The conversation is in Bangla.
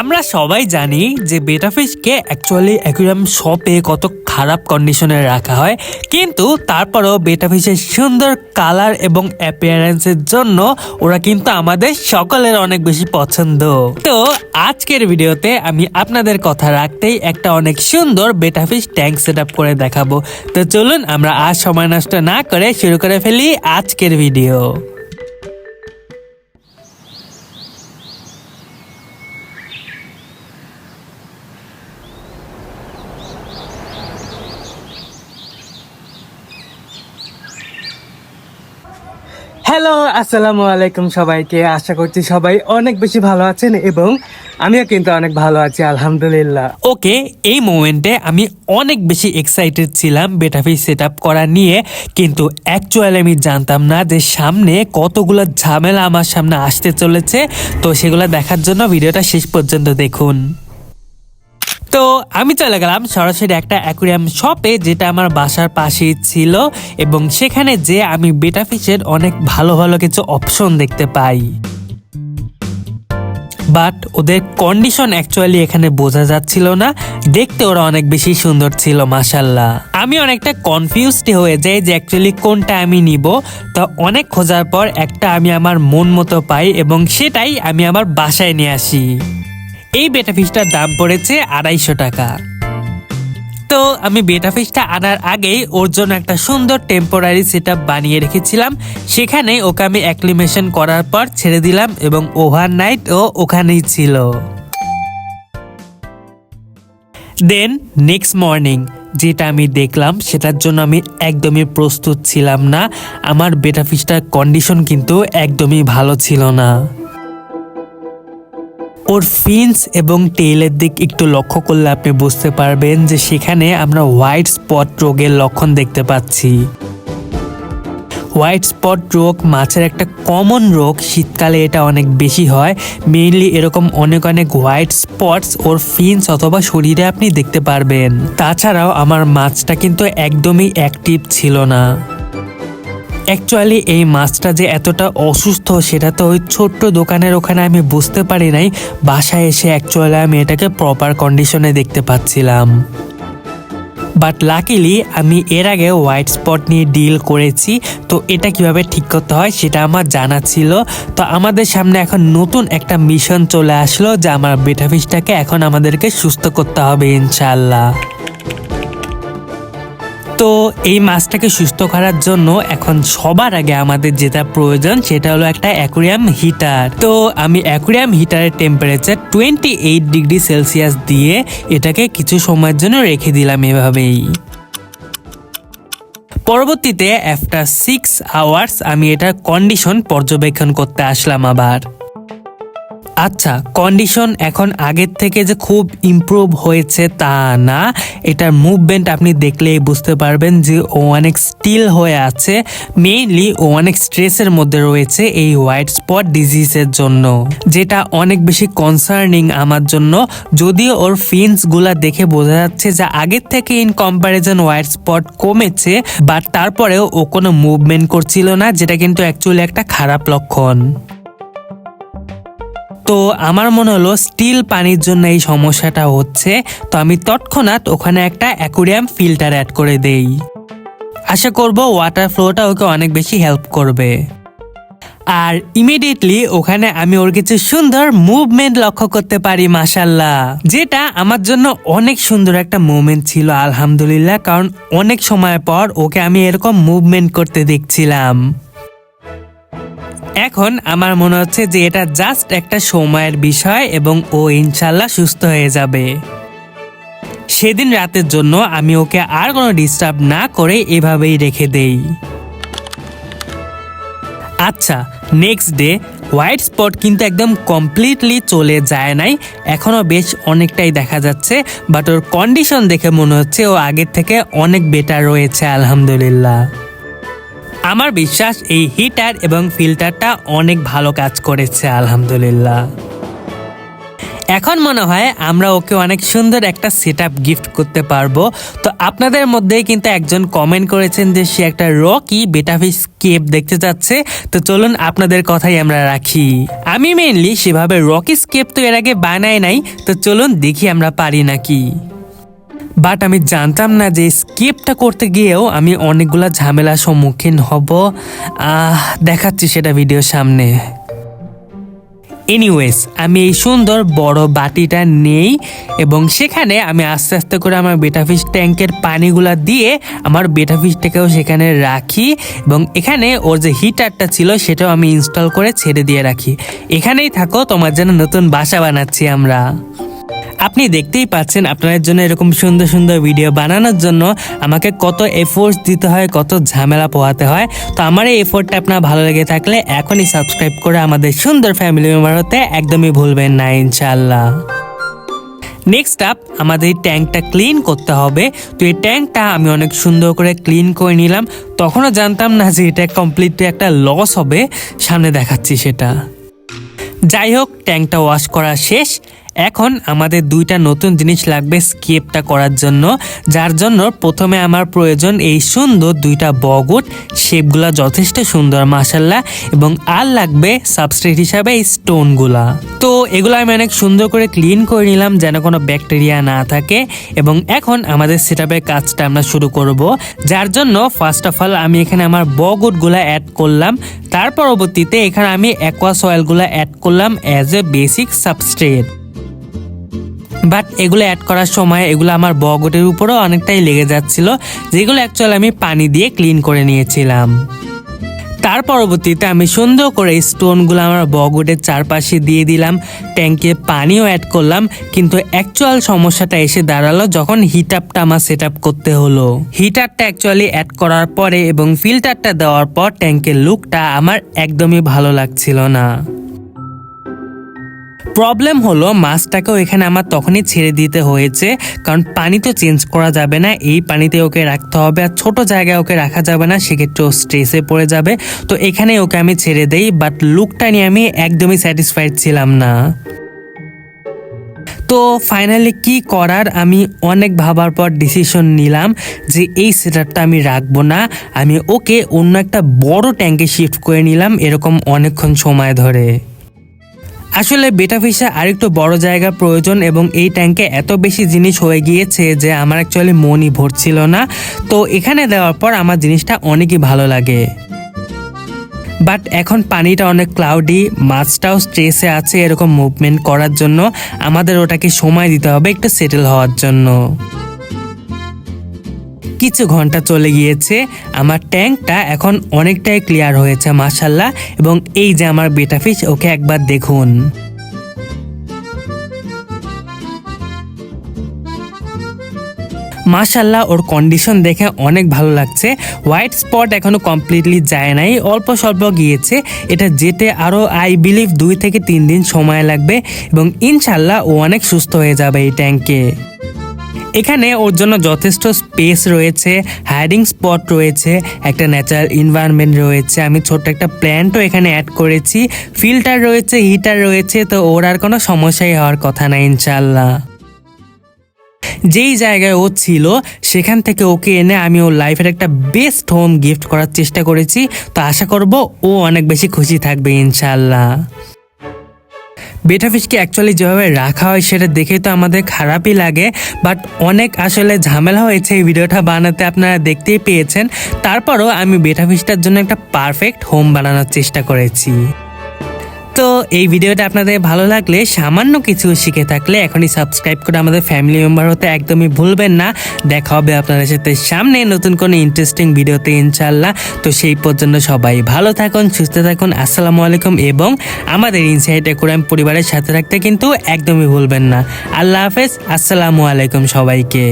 আমরা সবাই জানি যে বেটা ফিশকে অ্যাকচুয়ালি অ্যাকুয়ারিয়াম শপে কত খারাপ কন্ডিশনে রাখা হয়। কিন্তু তারপরেও বেটা ফিশের সুন্দর কালার এবং অ্যাপিয়ারেন্সের জন্য ওরা কিন্তু আমাদের সকলের অনেক বেশি পছন্দ। তো আজকের ভিডিওতে আমি আপনাদের কথা রাখতেই একটা অনেক সুন্দর বেটা ফিশ ট্যাঙ্ক সেট করে দেখাবো। তো চলুন আমরা আজ সময় নষ্ট না করে শুরু করে ফেলি আজকের ভিডিও। হ্যালো, আসসালামু আলাইকুম সবাইকে। আশা করছি সবাই অনেক বেশি ভালো আছেন এবং আমিও কিন্তু অনেক ভালো আছি, আলহামদুলিল্লাহ। ওকে, এই মোমেন্টে আমি অনেক বেশি এক্সাইটেড ছিলাম বেটাফি সেট আপ করা নিয়ে, কিন্তু অ্যাকচুয়ালি আমি জানতাম না যে সামনে কতগুলো ঝামেলা আমার সামনে আসতে চলেছে। তো সেগুলো দেখার জন্য ভিডিওটা শেষ পর্যন্ত দেখুন। তো আমি চলে গেলাম সরাসরি একটা অ্যাকুরিয়াম শপে যেটা আমার বাসার পাশেই ছিল এবং সেখানে যে আমি বেটা ফিশের অনেক ভালো ভালো কিছু অপশন দেখতে পাই। বাট ওদের কন্ডিশন অ্যাকচুয়ালি এখানে বোঝা যাচ্ছিল না। দেখতে ওরা অনেক বেশি সুন্দর ছিল মাসাল্লাহ আমি অনেকটা কনফিউজড হয়ে যাই যে অ্যাকচুয়ালি কোনটা আমি নিব। তো অনেক খোঁজার পর একটা আমি আমার মন মতো পাই এবং সেটাই আমি আমার বাসায় নিয়ে আসি। এই বেটা ফিশটার দাম পড়েছে আড়াইশো টাকা। তো আমি বেটা ফিশটা আনার আগেই ওর জন্য একটা সুন্দর টেম্পোরারি সেট বানিয়ে রেখেছিলাম। সেখানে ওকে আমি অ্যাক্লিমেশন করার পর ছেড়ে দিলাম এবং ওভার নাইট ও ওখানেই ছিল। দেন নেক্সট মর্নিং যেটা আমি দেখলাম সেটার জন্য আমি একদমই প্রস্তুত ছিলাম না। আমার বেটা ফিশটার কন্ডিশন কিন্তু একদমই ভালো ছিল না। ওর ফিন্স এবং টেইলের দিক একটু লক্ষ্য করলে আপনি বুঝতে পারবেন যে সেখানে আমরা হোয়াইট স্পট রোগের লক্ষণ দেখতে পাচ্ছি। হোয়াইট স্পট রোগ মাছের একটা কমন রোগ, শীতকালে এটা অনেক বেশি হয়। মেইনলি এরকম অনেক অনেক হোয়াইট স্পটস ওর ফিন্স অথবা শরীরে আপনি দেখতে পারবেন। তাছাড়াও আমার মাছটা কিন্তু একদমই অ্যাক্টিভ ছিল না। অ্যাকচুয়ালি এই মাছটা যে এতটা অসুস্থ, সেটা তো ওই ছোট্ট দোকানের ওখানে আমি বুঝতে পারি নাই। বাসায় এসে অ্যাকচুয়ালি আমি এটাকে প্রপার কন্ডিশনে দেখতে পাচ্ছিলাম। বাট লাকিলি আমি এর আগে হোয়াইট স্পট নিয়ে ডিল করেছি। তো এটা কীভাবে ঠিক করতে হয়, সেটা আমার জানা ছিল। তো আমাদের সামনে এখন নতুন একটা মিশন চলে আসলো, যে আমার বেটা ফিশটাকে এখন আমাদেরকে সুস্থ করতে হবে ইনশাল্লাহ তো এই মাছটাকে সুস্থ করার জন্য এখন সবার আগে আমাদের যেটা প্রয়োজন সেটা হলো একটা অ্যাকুরিয়াম হিটার। তো আমি aquarium হিটারের temperature twenty eight degree Celsius দিয়ে এটাকে কিছু সময়ের জন্য রেখে দিলাম এভাবেই। পরবর্তীতে আফটার সিক্স আওয়ার্স আমি এটার কন্ডিশন পর্যবেক্ষণ করতে আসলাম আবার। আচ্ছা কন্ডিশন এখন আগের থেকে যে খুব ইমপ্রুভ হয়েছে তা না। এটার মুভমেন্ট আপনি দেখলেই বুঝতে পারবেন যে ও অনেক স্টিল হয়ে আছে। মেইনলি ও অনেক স্ট্রেসের মধ্যে রয়েছে এই হোয়াইট স্পট ডিজিজের জন্য। যেটা অনেক বেশি কনসার্নিং আমার জন্য। যদিও ওর ফিন্সগুলা দেখে বোঝা যাচ্ছে যে আগের থেকে ইন কম্প্যারিজন হোয়াইট স্পট কমেছে বাট তারপরেও ও কোনো মুভমেন্ট করছিল না, যেটা কিন্তু অ্যাকচুয়ালি একটা খারাপ লক্ষণ। তো আমার মনে হলো স্টিল পানির জন্য এই সমস্যাটা হচ্ছে। তো আমি তৎক্ষণাৎ ওখানে একটা অ্যাকুরিয়াম ফিল্টার অ্যাড করে দেই। আশা করব ওয়াটার ফ্লোটা ওকে অনেক বেশি হেল্প করবে। আর ইমিডিয়েটলি ওখানে আমি ওর কিছু সুন্দর মুভমেন্ট লক্ষ্য করতে পারি মাসাল্লাহ যেটা আমার জন্য অনেক সুন্দর একটা মুভমেন্ট ছিল, আলহামদুলিল্লাহ, কারণ অনেক সময় পর ওকে আমি এরকম মুভমেন্ট করতে দেখছিলাম। এখন আমার মনে হচ্ছে যে এটা জাস্ট একটা সময়ের বিষয় এবং ও ইনশাল্লাহ সুস্থ হয়ে যাবে। সেদিন রাতের জন্য আমি ওকে আর কোনো ডিস্টার্ব না করে এভাবেই রেখে দেই। আচ্ছা নেক্সট ডে হোয়াইট স্পট কিন্তু একদম কমপ্লিটলি চলে যায় নাই এখনও বেশ অনেকটাই দেখা যাচ্ছে বাট ওর কন্ডিশন দেখে মনে হচ্ছে ও আগের থেকে অনেক বেটার রয়েছে, আলহামদুলিল্লাহ। আমার বিশ্বাস এই হিটার এবং ফিল্টারটা অনেক ভালো কাজ করেছে, আলহামদুলিল্লাহ। এখন মনে হয় আমরা ওকে অনেক সুন্দর একটা সেট গিফট করতে পারব। তো আপনাদের মধ্যেই কিন্তু একজন কমেন্ট করেছেন যে সে একটা রকি বেটাফিস কেপ দেখতে চাচ্ছে তো চলুন আপনাদের কথাই আমরা রাখি। আমি মেইনলি সেভাবে রকি স্কেপ তো এর আগে বানায় নাই, তো চলুন দেখি আমরা পারি নাকি। বাট আমি জানতাম না যে স্কিপটা করতে গিয়েও আমি অনেকগুলো ঝামেলার সম্মুখীন হব। দেখাচ্ছি সেটা ভিডিওর সামনে। এনিওয়েজ আমি এই সুন্দর বড় বাটিটা নেই এবং সেখানে আমি আস্তে আস্তে করে আমার বেটাফিশ ট্যাঙ্কের পানিগুলা দিয়ে আমার বেটাফিশটাকেও সেখানে রাখি এবং এখানে ওর যে হিটারটা ছিল সেটাও আমি ইনস্টল করে ছেড়ে দিয়ে রাখি। এখানেই থাকো, তোমার জন্য নতুন বাসা বানাচ্ছি আমরা। আপনি দেখতেই পাচ্ছেন আপনাদের জন্য এরকম সুন্দর সুন্দর ভিডিও বানানোর জন্য আমাকে কত এফোর্টস দিতে হয়, কত ঝামেলা পোহাতে হয়। তো আমার এই এফোর্টটা আপনার ভালো লেগে থাকলে এখনই সাবস্ক্রাইব করে আমাদের সুন্দর ফ্যামিলি মেম্বার হতে একদমই ভুলবেন না ইনশাল্লাহ নেক্সট আপ আমাদের এই ট্যাঙ্কটা ক্লিন করতে হবে। তো এই ট্যাঙ্কটা আমি অনেক সুন্দর করে ক্লিন করে নিলাম। তখনও জানতাম না যে এটা কমপ্লিটলি একটা লস হবে। সামনে দেখাচ্ছি সেটা। যাই হোক, ট্যাঙ্কটা ওয়াশ করা শেষ। এখন আমাদের দুইটা নতুন জিনিস লাগবে স্কেপটা করার জন্য, যার জন্য প্রথমে আমার প্রয়োজন এই সুন্দর দুইটা বগুট। শেপগুলা যথেষ্ট সুন্দর মাসাল্লাহ এবং আর লাগবে সাবস্ট্রেট হিসাবে এই স্টোনগুলা। তো এগুলো আমি অনেক সুন্দর করে ক্লিন করে নিলাম যেন কোনো ব্যাকটেরিয়া না থাকে, এবং এখন আমাদের সেটআপের কাজটা আমরা শুরু করব, যার জন্য ফার্স্ট অফ অল আমি এখানে আমার বগুটগুলা অ্যাড করলাম। তার পরবর্তীতে এখানে আমি অ্যাকোয়া সয়েলগুলো অ্যাড করলাম as a basic substrate but এগুলো অ্যাড করার সময় এগুলো আমার বগটের উপরেও অনেকটাই লেগে যাচ্ছিল। যেগুলো অ্যাকচুয়ালি আমি পানি দিয়ে ক্লিন করে নিয়েছিলাম। তার পরবর্তীতে আমি সুন্দর করে স্টোনগুলো আমার বগটের চারপাশে দিয়ে দিলাম। ট্যাঙ্কে পানিও অ্যাড করলাম। কিন্তু অ্যাকচুয়াল সমস্যাটা এসে দাঁড়াল যখন হিটারটা আমার সেট করতে হলো। হিটারটা অ্যাকচুয়ালি অ্যাড করার পরে এবং ফিল্টারটা দেওয়ার পর ট্যাঙ্কের লুকটা আমার একদমই ভালো লাগছিল না। প্রবলেম হলো মাছটাকেও এখানে আমার তখনই ছেড়ে দিতে হয়েছে, কারণ পানি তো চেঞ্জ করা যাবে না, এই পানিতে ওকে রাখতে হবে আর ছোট জায়গায় ওকে রাখা যাবে না সেক্ষেত্রে ও স্ট্রেসে পড়ে যাবে। তো এখানে ওকে আমি ছেড়ে দেই বাট লুকটা নিয়ে আমি একদমই স্যাটিসফাইড ছিলাম না। তো ফাইনালি কি করার, আমি অনেক ভাবার পর ডিসিশন নিলাম যে এই সেটারটা আমি রাখব না, আমি ওকে অন্য একটা বড় ট্যাঙ্কে শিফট করে নিলাম, এরকম অনেকক্ষণ সময় ধরে। আসলে বেটা ফিশে আরেকটু বড় জায়গার প্রয়োজন এবং এই ট্যাঙ্কে এত বেশি জিনিস হয়ে গিয়েছে যে আমার অ্যাকচুয়ালি মনই ভরছিল না। তো এখানে দেওয়ার পর আমার জিনিসটা অনেকই ভালো লাগে। বাট এখন পানিটা অনেক ক্লাউডি মাছটাও স্ট্রেসে আছে এরকম মুভমেন্ট করার জন্য। আমাদের ওটাকে সময় দিতে হবে একটু সেটেল হওয়ার জন্য। কিছু ঘণ্টা চলে গিয়েছে, আমার ট্যাঙ্কটা এখন অনেকটাই ক্লিয়ার হয়েছে মাসাল্লাহ এবং এই যে আমার বেটা ফিশ ওকে একবার দেখুন। মাশাল্লাহ, ওর কন্ডিশন দেখে অনেক ভালো লাগছে। হোয়াইট স্পট এখনও কমপ্লিটলি যায় নাই, অল্প স্বল্প গিয়েছে। এটা যেতে আরও আই বিলিভ দুই থেকে তিন দিন সময় লাগবে। এবং ইনশাল্লাহ, ও অনেক সুস্থ হয়ে যাবে এই ট্যাঙ্কে। এখানে ওর জন্য যথেষ্ট স্পেস রয়েছে হাইডিং স্পট রয়েছে, একটা ন্যাচারাল এনভায়রনমেন্ট রয়েছে। আমি ছোট্ট একটা প্ল্যান্টও এখানে অ্যাড করেছি। ফিল্টার রয়েছে হিটার রয়েছে, তো ওর আর কোনো সমস্যাই হওয়ার কথা না ইনশাল্লাহ যেই জায়গায় ও ছিল, সেখান থেকে ওকে এনে আমি ওর লাইফের একটা বেস্ট হোম গিফট করার চেষ্টা করেছি। তো আশা করব ও অনেক বেশি খুশি থাকবে ইনশাল্লাহ বেটা ফিশকে অ্যাকচুয়ালি যেভাবে রাখা হয় সেটা দেখে তো আমাদের খারাপই লাগে বাট অনেক আসলে ঝামেলা হয়েছে এই ভিডিওটা বানাতে, আপনারা দেখতেই পেয়েছেন। তারপরও আমি বেটা ফিশটার জন্য একটা পারফেক্ট হোম বানানোর চেষ্টা করেছি। তো এই ভিডিওটা আপনাদের ভালো লাগলে সামান্য কিছু শিখে থাকলে এখনই সাবস্ক্রাইব করে আমাদের ফ্যামিলি মেম্বার হতে একদমই ভুলবেন না। দেখা হবে আপনাদের সাথে সামনে নতুন কোনো ইন্টারেস্টিং ভিডিওতে ইনশাল্লাহ তো সেই পর্যন্ত সবাই ভালো থাকুন, সুস্থ থাকুন, আসসালামু আলাইকুম এবং আমাদের ইনসাইট কোরআন পরিবারের সাথে থাকতে কিন্তু একদমই ভুলবেন না। আল্লাহ হাফেজ, আসসালামু আলাইকুম সবাইকে।